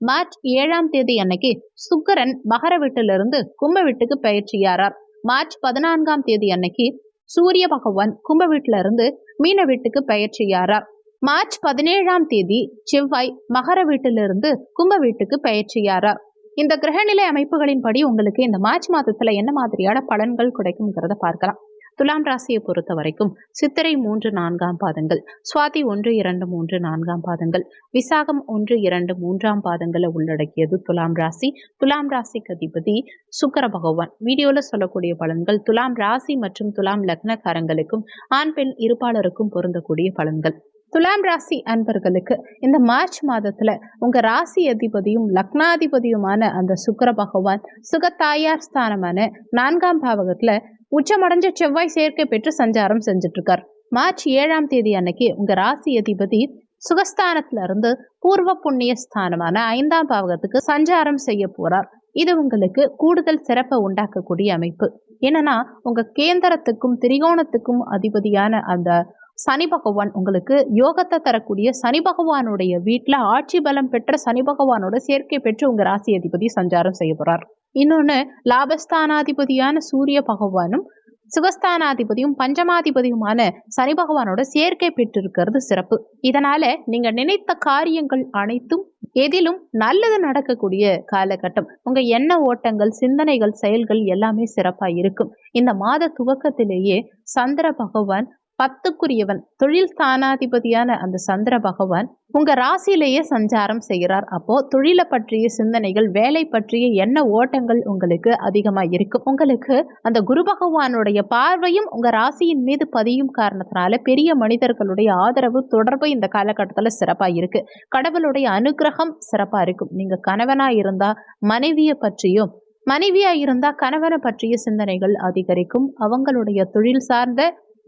March ஏழாம் தேதி அன்னைக்கு சுக்கரன் மகர வீட்டிலிருந்து கும்ப வீட்டுக்கு பயிற்சியாரார் மார்ச் பதினான்காம் தேதி அன்னைக்கு சூரிய பகவான் கும்ப வீட்டுல இருந்து மீன வீட்டுக்கு பயிற்சியாரார் மார்ச் பதினேழாம் தேதி செவ்வாய் மகர வீட்டிலிருந்து கும்ப வீட்டுக்கு பயிற்சியாரார் இந்த கிரகநிலை அமைப்புகளின்படி உங்களுக்கு இந்த மார்ச் மாதத்துல என்ன மாதிரியான பலன்கள் கிடைக்குங்கிறத பார்க்கலாம். துலாம் ராசியை பொறுத்த வரைக்கும் சித்திரை மூன்று நான்காம் பாதங்கள் சுவாதி ஒன்று இரண்டு மூன்று நான்காம் பாதங்கள் விசாகம் ஒன்று இரண்டு மூன்றாம் பாதங்களை உள்ளடக்கியது துலாம் ராசி. துலாம் ராசிக்கு அதிபதி சுக்கர பகவான். வீடியோவில் சொல்லக்கூடிய பலன்கள் துலாம் ராசி மற்றும் துலாம் லக்னக்காரங்களுக்கும் ஆண் பெண் இருப்பாளருக்கும் பொருந்தக்கூடிய பலன்கள். துலாம் ராசி அன்பர்களுக்கு இந்த மார்ச் மாதத்துல உங்க ராசி அதிபதியும் லக்னாதிபதியுமான அந்த சுக்கர பகவான் சுகத்தாயார் ஸ்தானமான நான்காம் பாவகத்துல உச்சமடைஞ்ச செவ்வாய் சேர்க்கை பெற்று சஞ்சாரம் செஞ்சுட்டு இருக்கார் மார்ச் ஏழாம் தேதி அன்னைக்கு உங்க ராசி அதிபதி சுகஸ்தானத்துல இருந்து பூர்வ புண்ணிய ஸ்தானமான ஐந்தாம் பாவகத்துக்கு சஞ்சாரம் செய்ய போறார். இது உங்களுக்கு கூடுதல் சிறப்பை உண்டாக்கக்கூடிய அமைப்பு. என்னன்னா உங்க கேந்திரத்துக்கும் திரிகோணத்துக்கும் அதிபதியான அந்த சனி பகவான் உங்களுக்கு யோகத்தை தரக்கூடிய சனி பகவானுடைய வீட்டில் ஆட்சி பலம் பெற்ற சனி பகவானோட சேர்க்கை பெற்று உங்க ராசி அதிபதி சஞ்சாரம் செய்ய போறார். இன்னொன்று லாபஸ்தானாதிபதியான சூரிய பகவானும் சுகஸ்தானாதிபதியும் பஞ்சமாதிபதியுமான சனி பகவானோட சேர்க்கை பெற்றிருக்கிறது சிறப்பு. இதனால நீங்க நினைத்த காரியங்கள் அனைத்தும் எதிலும் நல்லது நடக்கக்கூடிய காலகட்டம். உங்க எண்ண ஓட்டங்கள் சிந்தனைகள் செயல்கள் எல்லாமே சிறப்பா இருக்கும். இந்த மாத துவக்கத்திலேயே சந்திர பகவான் பத்துக்குரியவன் தொழில் ஸ்தானாதிபதியான அந்த சந்திர பகவான் உங்க ராசியிலேயே சஞ்சாரம் செய்கிறார். அப்போ தொழிலை பற்றிய சிந்தனைகள் வேலை பற்றிய என்ன ஓட்டங்கள் உங்களுக்கு அதிகமா இருக்கும். உங்களுக்கு அந்த குரு பகவானுடைய பார்வையும் உங்க ராசியின் மீது பதியும் காரணத்தினால பெரிய மனிதர்களுடைய ஆதரவு தொடர்பு இந்த காலகட்டத்தில் சிறப்பா இருக்கு. கடவுளுடைய அனுகிரகம் சிறப்பா இருக்கும். நீங்க கணவனா இருந்தா மனைவியை பற்றியும் மனைவியா இருந்தா கணவனை பற்றிய சிந்தனைகள் அதிகரிக்கும். அவங்களுடைய தொழில் சார்ந்த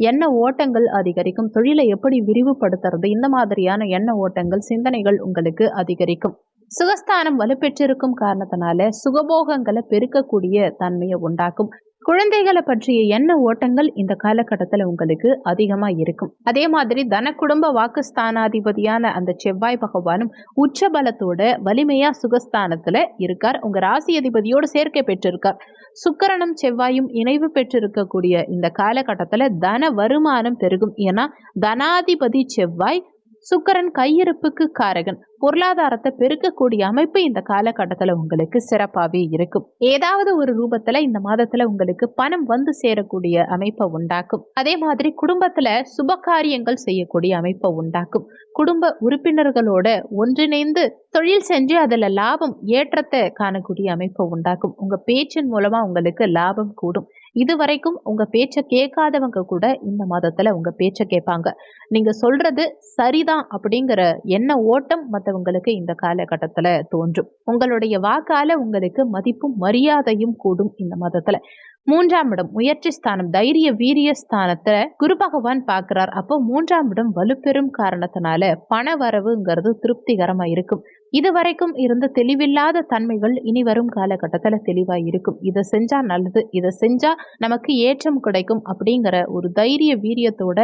எண்ண ஓட்டங்கள் அதிகரிக்கும். தொழிலை எப்படி விரிவுபடுத்துறது? இந்த மாதிரியான எண்ண ஓட்டங்கள் சிந்தனைகள் உங்களுக்கு அதிகரிக்கும். சுகஸ்தானம் வலுப்பெற்றிருக்கும் காரணத்தினால சுகபோகங்களை பெருக்கக்கூடிய தன்மையை உண்டாக்கும். குழந்தைகளை பற்றிய எண்ண ஓட்டங்கள் இந்த காலகட்டத்தில் உங்களுக்கு அதிகமாக இருக்கும். அதே மாதிரி தன குடும்ப வாக்குஸ்தானாதிபதியான அந்த செவ்வாய் பகவானும் உச்ச பலத்தோட வலிமையா சுகஸ்தானத்துல இருக்கார். உங்க ராசி அதிபதியோடு சேர்க்கை பெற்றிருக்கார். சுக்கரனும் செவ்வாயும் இணைவு பெற்றிருக்கக்கூடிய இந்த காலகட்டத்தில் தன வருமானம் பெருகும். ஏன்னா தனாதிபதி செவ்வாய் சுக்கரன் கையிருப்புக்கு காரகன். பொருளாதாரத்தை பெருக்கக்கூடிய அமைப்பு இந்த காலகட்டத்தில் உங்களுக்கு சிறப்பாகவே இருக்கும். ஏதாவது ஒரு ரூபத்தில் இந்த மாதத்தில் உங்களுக்கு பணம் வந்து சேரக்கூடிய அமைப்பை உண்டாக்கும். அதே மாதிரி குடும்பத்தில் சுப காரியங்கள் செய்யக்கூடிய அமைப்பை உண்டாக்கும். குடும்ப உறுப்பினர்களோட ஒன்றிணைந்து தொழில் செஞ்சு அதில் லாபம் ஏற்றத்தை காணக்கூடிய அமைப்பை உண்டாக்கும். உங்கள் பேச்சின் மூலமாக உங்களுக்கு லாபம் கூடும். இது வரைக்கும் உங்கள் பேச்சை கேட்காதவங்க கூட இந்த மாதத்துல உங்கள் பேச்சை கேட்பாங்க. நீங்கள் சொல்கிறது சரிதான் அப்படிங்கிற எண்ண ஓட்டம் மற்றவங்களுக்கு இந்த காலகட்டத்தில் தோன்றும். உங்களுடைய வாக்கால உங்களுக்கு மதிப்பும் மரியாதையும் கூடும் இந்த மாதத்துல. மூன்றாம் இடம் முயற்சி ஸ்தானம் தைரிய வீரிய ஸ்தானத்தை குரு பகவான் பார்க்கிறார். அப்போ மூன்றாம் இடம் வலுப்பெறும் காரணத்தினால பண வரவுங்கிறது திருப்திகரமா இருக்கும். இதுவரைக்கும் இருந்த தெளிவில்லாத தன்மைகள் இனி வரும் காலகட்டத்தில் தெளிவாக இருக்கும் இதை செஞ்சா நல்லது இதை செஞ்சா நமக்கு ஏற்றம் கிடைக்கும் அப்படிங்கிற ஒரு தைரிய வீரியத்தோட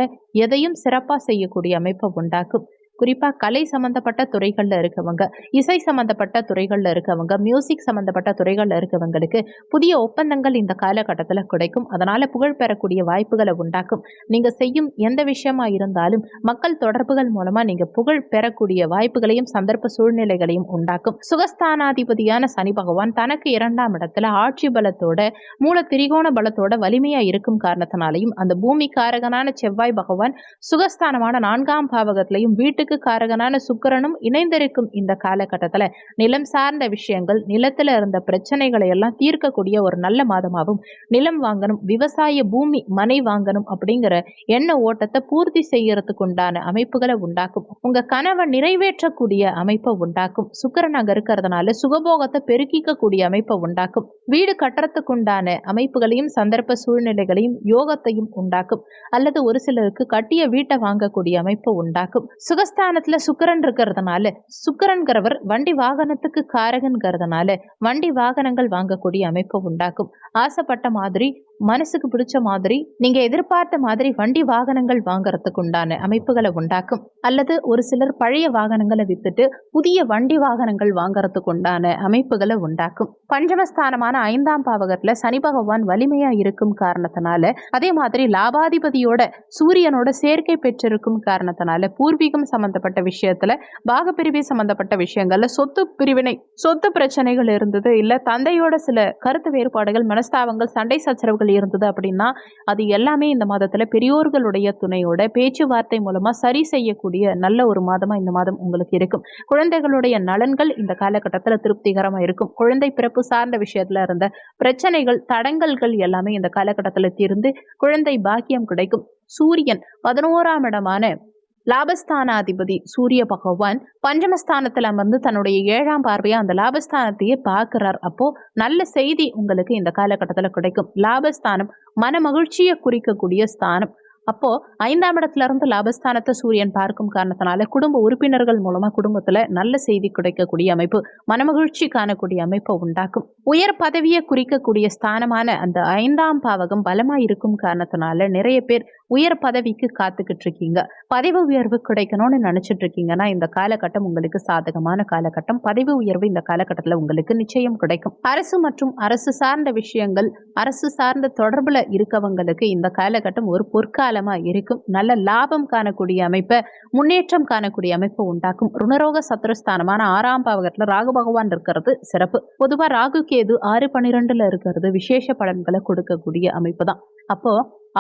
எதையும் சிறப்பாக செய்யக்கூடிய அமைப்பை உண்டாக்கும். குறிப்பாக கலை சம்மந்தப்பட்ட துறைகளில் இருக்கவங்க இசை சம்மந்தப்பட்ட துறைகளில் இருக்கவங்க மியூசிக் சம்மந்தப்பட்ட துறைகளில் இருக்கவங்களுக்கு புதிய ஒப்பந்தங்கள் இந்த காலகட்டத்தில் கிடைக்கும். அதனால் புகழ் பெறக்கூடிய வாய்ப்புகளை உண்டாக்கும். நீங்கள் செய்யும் எந்த விஷயமா இருந்தாலும் மக்கள் தொடர்புகள் மூலமாக நீங்கள் புகழ் பெறக்கூடிய வாய்ப்புகளையும் சந்தர்ப்ப சூழ்நிலைகளையும் உண்டாக்கும். சுகஸ்தானாதிபதியான சனி பகவான் தனக்கு இரண்டாம் இடத்துல ஆட்சி பலத்தோட மூல திரிகோண பலத்தோட வலிமையா இருக்கும் காரணத்தினாலையும் அந்த பூமி காரகனான செவ்வாய் பகவான் சுகஸ்தானமான நான்காம் பாவகத்திலையும் வீட்டுக்கு காரகனான சுக்கரனும் இணைந்திருக்கும் இந்த காலகட்டத்தில் நிலம் சார்ந்த விஷயங்கள் நிலத்தில் இருந்த பிரச்சனைகளை எல்லாம் தீர்க்கக்கூடிய ஒரு நல்ல மாதமாகவும் நிலம் வாங்கணும் விவசாய பூமி மனை வாங்கணும் அப்படிங்கிற எண்ண ஓட்டத்தை பூர்த்தி செய்யறதுக்கு உண்டான அமைப்புகளை உண்டாக்கும். உங்க கனவை நிறைவேற்றக்கூடிய அமைப்பை உண்டாக்கும். சுக்கரன் அங்க இருக்கிறதுனால சுகபோகத்தை பெருக்கிக்கக்கூடிய அமைப்பை உண்டாக்கும். வீடு கட்டுறதுக்கு உண்டான அமைப்புகளையும் சந்தர்ப்ப சூழ்நிலைகளையும் யோகத்தையும் உண்டாக்கும். அல்லது ஒரு சிலருக்கு கட்டிய வீட்டை வாங்கக்கூடிய அமைப்பை உண்டாக்கும். சுகஸ்த சுகஸ்தானத்துல சுக்கரன் இருக்கிறதுனால சுக்கரன்கிறவர் வண்டி வாகனத்துக்கு காரகன்கிறதுனால வண்டி வாகனங்கள் வாங்கக்கூடிய அமைப்பை உண்டாக்கும். ஆசைப்பட்ட மாதிரி மனசுக்கு பிடிச்ச மாதிரி நீங்க எதிர்பார்த்த மாதிரி வண்டி வாகனங்கள் வாங்கறதுக்கு உண்டான அமைப்புகளை உண்டாக்கும். அல்லது ஒரு சிலர் பழைய வாகனங்களை வித்துட்டு புதிய வண்டி வாகனங்கள் வாங்கறதுக்கு உண்டான அமைப்புகளை உண்டாக்கும். பஞ்சமஸ்தானமான ஐந்தாம் பாவகத்துல சனி பகவான் வலிமையா இருக்கும் காரணத்தினால அதே மாதிரி லாபாதிபதியோட சூரியனோட சேர்க்கை பெற்றிருக்கும் காரணத்தினால பூர்வீகம் சம்பந்தப்பட்ட விஷயத்துல பாகப்பிரிவை சம்பந்தப்பட்ட விஷயங்கள்ல சொத்து பிரிவினை சொத்து பிரச்சனைகள் இருந்தது இல்ல தந்தையோட சில கருத்து வேறுபாடுகள் மனஸ்தாபங்கள் சண்டை சச்சரவுகள் இருந்தது அப்படின்னா அது எல்லாமே இந்த மாதத்துல பெரியோர்களுடைய துணையோட பேச்சுவார்த்தை மூலமா சரி செய்யக்கூடிய நல்ல ஒரு மாதமா இந்த மாதம் உங்களுக்கு இருக்கும். குழந்தைகளுடைய நலன்கள் இந்த காலகட்டத்தில் திருப்திகரமா இருக்கும். குழந்தை பிறப்பு சார்ந்த விஷயத்துல இருந்த பிரச்சனைகள் தடங்கல்கள் எல்லாமே இந்த காலகட்டத்தில் தீர்ந்து குழந்தை பாக்கியம் கிடைக்கும். சூரியன் பதினோராம் இடமான லாபஸ்தானாதிபதி சூரிய பகவான் பஞ்சமஸ்தானத்தில் அமர்ந்து தன்னுடைய ஏழாம் பார்வையா அந்த லாபஸ்தானத்தையே பார்க்கிறார். அப்போ நல்ல செய்தி உங்களுக்கு இந்த காலகட்டத்தில் கிடைக்கும். லாபஸ்தானம் மன மகிழ்ச்சியை குறிக்கக்கூடிய ஸ்தானம். அப்போ ஐந்தாம் இடத்துல இருந்து லாபஸ்தானத்தை சூரியன் பார்க்கும் காரணத்தினால குடும்ப உறுப்பினர்கள் மூலமா குடும்பத்துல நல்ல செய்தி கிடைக்கக்கூடிய அமைப்பு மனமகிழ்ச்சி காணக்கூடிய அமைப்பை உண்டாக்கும். உயர் பதவியை குறிக்கக்கூடிய ஸ்தானமான அந்த ஐந்தாம் பாவகம் பலமா இருக்கும் காரணத்தினால நிறைய பேர் உயர் பதவிக்கு காத்துக்கிட்டு இருக்கீங்க பதவி உயர்வு கிடைக்கணும்னு நினைச்சிட்டு இருக்கீங்கன்னா இந்த காலகட்டம் உங்களுக்கு சாதகமான காலகட்டம். பதவி உயர்வு இந்த காலகட்டத்தில் உங்களுக்கு நிச்சயம் கிடைக்கும். அரசு மற்றும் அரசு சார்ந்த விஷயங்கள் அரசு சார்ந்த தொடர்பில் இருக்கவங்களுக்கு இந்த காலகட்டம் ஒரு பொற்காலமாக இருக்கும். நல்ல லாபம் காணக்கூடிய அமைப்பை முன்னேற்றம் காணக்கூடிய அமைப்பை உண்டாக்கும். ருணரோக சத்ருஸ்தானமான ஆறாம் பாவகத்தில் ராகு பகவான் இருக்கிறது சிறப்பு. பொதுவாக ராகு கேது ஆறு பன்னிரெண்டுல இருக்கிறது விசேஷ பலன்களை கொடுக்கக்கூடிய அமைப்பு தான். அப்போ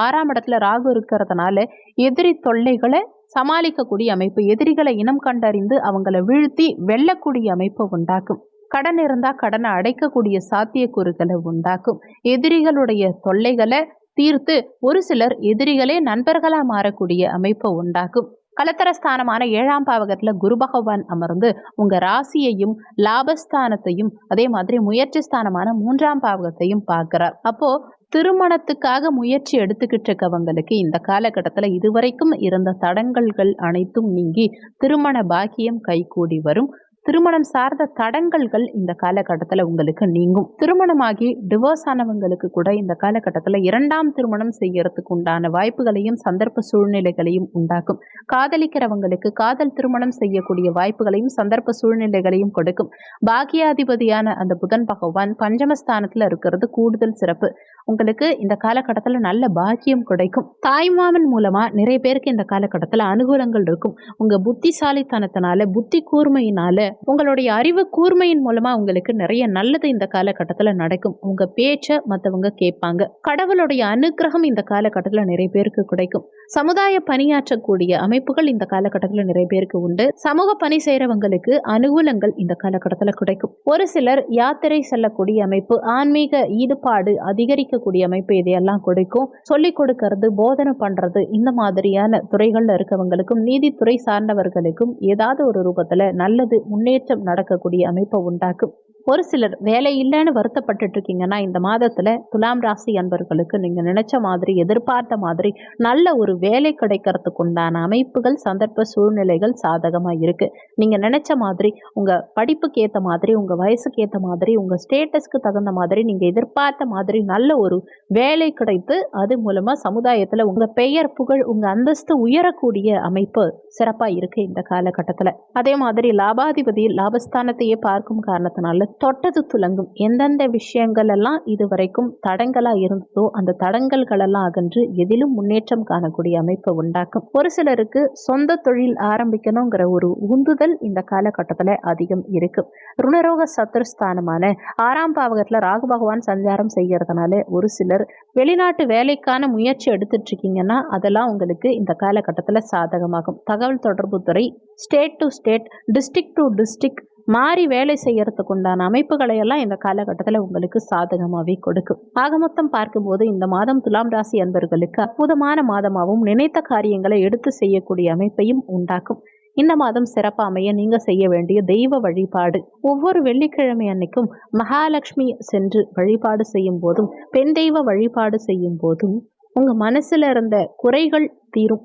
ஆறாம் இடத்துல ராகு இருக்கிறதுனால எதிரி தொல்லைகளை சமாளிக்கக்கூடிய அமைப்பு எதிரிகளை இனம் கண்டறிந்து அவங்கள வீழ்த்தி வெல்லக்கூடிய அமைப்பை உண்டாக்கும். கடன் இருந்தால் கடனை அடைக்கக்கூடிய சாத்தியக்கூறுகளை உண்டாக்கும். எதிரிகளுடைய தொல்லைகளை தீர்த்து ஒரு சிலர் எதிரிகளே நண்பர்களாக மாறக்கூடிய அமைப்பை உண்டாக்கும். கலத்தரஸ்தானமான ஏழாம் பாவகத்தில் குரு பகவான் அமர்ந்து உங்கள் ராசியையும் லாபஸ்தானத்தையும் அதே மாதிரி முயற்சி ஸ்தானமான மூன்றாம் பாவகத்தையும் பார்க்குறார். அப்போது திருமணத்துக்காக முயற்சி எடுத்துக்கிட்டு இருக்கவங்களுக்கு இந்த காலகட்டத்தில் இதுவரைக்கும் இருந்த தடங்கல்கள் அனைத்தும் நீங்கி திருமண பாக்கியம் கைகூடி வரும். திருமணம் சார்ந்த தடங்கல்கள் இந்த காலகட்டத்தில் உங்களுக்கு நீங்கும். திருமணமாகி டிவோர்ஸ் ஆனவங்களுக்கு கூட இந்த காலகட்டத்தில் இரண்டாம் திருமணம் செய்யறதுக்கு உண்டான வாய்ப்புகளையும் சந்தர்ப்ப சூழ்நிலைகளையும் உண்டாக்கும். காதலிக்கிறவங்களுக்கு காதல் திருமணம் செய்யக்கூடிய வாய்ப்புகளையும் சந்தர்ப்ப சூழ்நிலைகளையும் கொடுக்கும். பாக்கியாதிபதியான அந்த புதன் பகவான் பஞ்சமஸ்தானத்தில் இருக்கிறது கூடுதல் சிறப்பு. உங்களுக்கு இந்த காலகட்டத்தில் நல்ல பாக்கியம் கிடைக்கும். தாய்மாமன் மூலமாக நிறைய பேருக்கு இந்த காலகட்டத்தில் அனுகூலங்கள் இருக்கும். உங்கள் புத்திசாலித்தனத்தினால புத்தி கூர்மையினால உங்களுடைய அறிவு கூர்மையின் மூலமாக உங்களுக்கு நிறைய நல்லது இந்த காலகட்டத்தில் நடக்கும். உங்கள் பேச்சை மற்றவங்க கேட்பாங்க. கடவுளுடைய அனுக்கிரகம் இந்த காலகட்டத்தில் நிறைய பேருக்கு கிடைக்கும். சமுதாய பணியாற்றக்கூடிய அமைப்புகள் இந்த காலகட்டத்தில் நிறைய பேருக்கு உண்டு. சமூக பணி செய்கிறவங்களுக்கு அனுகூலங்கள் இந்த காலகட்டத்தில் கிடைக்கும். ஒரு சிலர் யாத்திரை செல்லக்கூடிய அமைப்பு ஆன்மீக ஈடுபாடு அதிகரிக்கக்கூடிய அமைப்பு இதையெல்லாம் கொடுக்கும். சொல்லிக் கொடுக்கறது போதனை பண்றது இந்த மாதிரியான துறைகள்ல இருக்கவங்களுக்கும் நீதித்துறை சார்ந்தவர்களுக்கும் ஏதாவது ஒரு ரூபத்துல நல்லது முன்னேற்றம் நடக்கக்கூடிய அமைப்பை உண்டாக்கும். ஒரு சிலர் வேலை இல்லைன்னு வருத்தப்பட்டுட்டு இருக்கீங்கன்னா இந்த மாதத்துல துலாம் ராசி அன்பர்களுக்கு நீங்க நினைச்ச மாதிரி எதிர்பார்த்த மாதிரி நல்ல ஒரு வேலை கிடைக்கிறதுக்கு உண்டான அமைப்புகள் சந்தர்ப்ப சூழ்நிலைகள் சாதகமா இருக்கு. நீங்க நினைச்ச மாதிரி உங்க படிப்புக்கு ஏத்த மாதிரி உங்க வயசுக்கு ஏத்த மாதிரி உங்க ஸ்டேட்டஸ்க்கு தகுந்த மாதிரி நீங்க எதிர்பார்த்த மாதிரி நல்ல ஒரு வேலை கிடைத்து அது மூலமா சமுதாயத்துல உங்க பெயர் புகழ் உங்க அந்தஸ்து உயரக்கூடிய அமைப்பு சிறப்பா இருக்கு இந்த காலகட்டத்துல. அதே மாதிரி லாபாதிபதி லாபஸ்தானத்தையே பார்க்கும் காரணத்தினால தொட்டது துலங்கும். எந்தெந்த விஷயங்கள் எல்லாம் இதுவரைக்கும் தடங்களாக இருந்ததோ அந்த தடங்கல்களெல்லாம் அகன்று எதிலும் முன்னேற்றம் காணக்கூடிய அமைப்பை உண்டாக்கும். ஒரு சிலருக்கு சொந்த தொழில் ஆரம்பிக்கணுங்கிற ஒரு உந்துதல் இந்த காலகட்டத்தில் அதிகம் இருக்கும் ருணரோக சத்துருஸ்தானமான ஆறாம் பாவகத்தில் ராகு பகவான் சஞ்சாரம் செய்கிறதுனால ஒரு சிலர் வெளிநாட்டு வேலைக்கான முயற்சி எடுத்துட்டு இருக்கீங்கன்னா அதெல்லாம் உங்களுக்கு இந்த காலகட்டத்தில் சாதகமாகும். தகவல் தொடர்பு துறை state to state district to district மாறி வேலை செய்யறதுக்கு உண்டான அமைப்புகளை எல்லாம் இந்த காலகட்டத்தில் உங்களுக்கு சாதகமாகவே கொடுக்கும். ஆக மொத்தம் பார்க்கும்போது இந்த மாதம் துலாம் ராசி அன்பர்களுக்கு அற்புதமான மாதமாகவும் நினைத்த காரியங்களை எடுத்து செய்யக்கூடிய அமைப்பையும் உண்டாக்கும். இந்த மாதம் சிறப்பாமைய நீங்க செய்ய வேண்டிய தெய்வ வழிபாடு. ஒவ்வொரு வெள்ளிக்கிழமை அன்னைக்கும் மகாலட்சுமி சென்று வழிபாடு செய்யும் போதும் பெண் தெய்வ வழிபாடு செய்யும் போதும் உங்க மனசுல இருந்த குறைகள் தீரும்.